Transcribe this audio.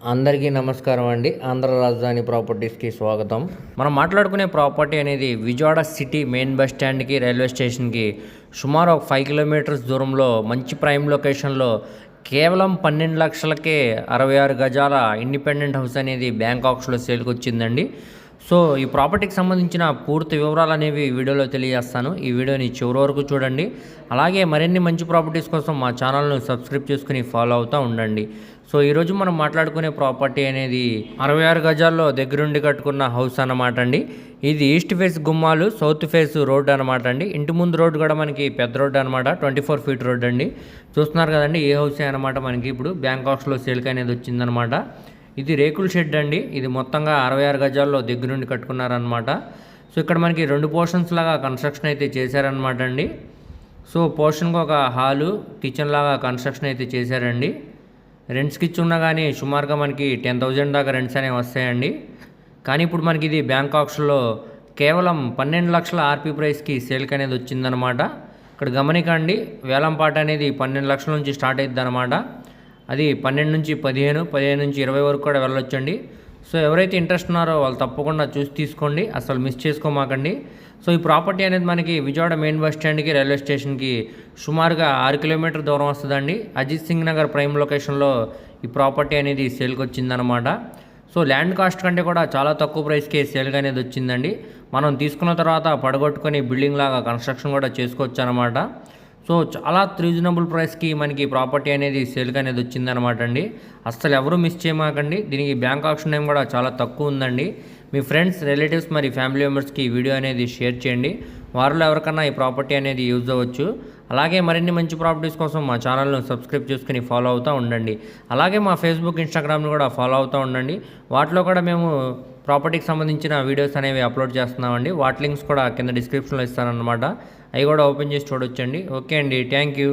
అందరికీ నమస్కారం అండి. ఆంధ్ర రాజధాని ప్రాపర్టీస్కి స్వాగతం. మనం మాట్లాడుకునే ప్రాపర్టీ అనేది విజయవాడ సిటీ మెయిన్ బస్ స్టాండ్కి రైల్వే స్టేషన్కి సుమారు ఒక ఫైవ్ కిలోమీటర్స్ దూరంలో మంచి ప్రైమ్ లొకేషన్లో కేవలం పన్నెండు లక్షలకే అరవై ఆరు గజాల ఇండిపెండెంట్ హౌస్ అనేది బ్యాంకాక్స్లో సేల్కి వచ్చిందండి. సో ఈ ప్రాపర్టీకి సంబంధించిన పూర్తి వివరాలు అనేవి వీడియోలో తెలియజేస్తాను. ఈ వీడియోని చివరి వరకు చూడండి. అలాగే మరిన్ని మంచి ప్రాపర్టీస్ కోసం మా ఛానల్ను సబ్స్క్రైబ్ చేసుకుని ఫాలో అవుతూ ఉండండి. సో ఈరోజు మనం మాట్లాడుకునే ప్రాపర్టీ అనేది అరవై ఆరు గజాల్లో దగ్గరుండి కట్టుకున్న హౌస్ అన్నమాట అండి. ఇది ఈస్ట్ ఫేస్ గుమ్మాలు సౌత్ ఫేస్ రోడ్ అనమాట అండి. ఇంటి ముందు రోడ్ కూడా మనకి పెద్ద రోడ్ అనమాట ట్వంటీ ఫోర్ ఫీట్ రోడ్ అండి. చూస్తున్నారు కదండి ఏ హౌసే అనమాట మనకి ఇప్పుడు. బ్యాంకాక్స్లో సేల్కి అనేది వచ్చిందనమాట ఇది రేకుల షెడ్ అండి. ఇది మొత్తంగా అరవై ఆరు గజాల్లో దగ్గరుండి కట్టుకున్నారనమాట సో ఇక్కడ మనకి రెండు పోర్షన్స్ లాగా కన్స్ట్రక్షన్ అయితే చేశారనమాట అండి. సో పోర్షన్కి ఒక హాలు కిచెన్ లాగా కన్స్ట్రక్షన్ అయితే చేశారండి. రెంట్స్కి ఇచ్చున్నా కానీ సుమారుగా మనకి టెన్ థౌజండ్ దాకా రెంట్స్ అనేవి వస్తాయండి. కానీ ఇప్పుడు మనకి ఇది బ్యాంకాక్స్లో కేవలం పన్నెండు లక్షల ఆర్పీ ప్రైస్కి సేల్కి అనేది వచ్చిందనమాట ఇక్కడ గమనికండి వేలంపాట అనేది పన్నెండు లక్షల నుంచి స్టార్ట్ అవుతుంది అనమాట అది పన్నెండు నుంచి పదిహేను పదిహేను నుంచి ఇరవై వరకు కూడా వెళ్ళొచ్చండి. సో ఎవరైతే ఇంట్రెస్ట్ ఉన్నారో వాళ్ళు తప్పకుండా చూసి తీసుకోండి. అసలు మిస్ చేసుకోమాకండి. సో ఈ ప్రాపర్టీ అనేది మనకి విజయవాడ మెయిన్ బస్ స్టాండ్కి రైల్వే స్టేషన్కి సుమారుగా ఆరు కిలోమీటర్ దూరం వస్తుందండి. అజిత్ సింగ్ నగర్ ప్రైమ్ లొకేషన్లో ఈ ప్రాపర్టీ అనేది సేల్కి వచ్చిందనమాట సో ల్యాండ్ కాస్ట్ కంటే కూడా చాలా తక్కువ ప్రైస్కి సేల్గా అనేది వచ్చిందండి. మనం తీసుకున్న తర్వాత పడగొట్టుకొని బిల్డింగ్ లాగా కన్స్ట్రక్షన్ కూడా చేసుకోవచ్చు అనమాట సో చాలా రీజనబుల్ ప్రైస్కి మనకి ప్రాపర్టీ అనేది సేల్కి అనేది వచ్చిందనమాట అండి. అస్సలు ఎవరు మిస్ చేయమాకండి. దీనికి బ్యాంక్ ఆప్షన్ టైం కూడా చాలా తక్కువ ఉందండి. మీ ఫ్రెండ్స్ రిలేటివ్స్ మరి ఫ్యామిలీ మెంబర్స్కి వీడియో అనేది షేర్ చేయండి. వారిలో ఎవరికన్నా ఈ ప్రాపర్టీ అనేది యూజ్ అవ్వచ్చు. అలాగే మరిన్ని మంచి ప్రాపర్టీస్ కోసం మా ఛానల్ను సబ్స్క్రైబ్ చేసుకుని ఫాలో అవుతూ ఉండండి. అలాగే మా ఫేస్బుక్ ఇన్స్టాగ్రామ్ని కూడా ఫాలో అవుతూ ఉండండి. వాటిలో కూడా మేము ప్రాపర్టీకి సంబంధించిన వీడియోస్ అనేవి అప్లోడ్ చేస్తున్నామండి. వాటి లింక్స్ కూడా కింద డిస్క్రిప్షన్లో ఇస్తానన్నమాట. అవి కూడా ఓపెన్ చేసి చూడొచ్చండి. ఓకే అండి. Thank you.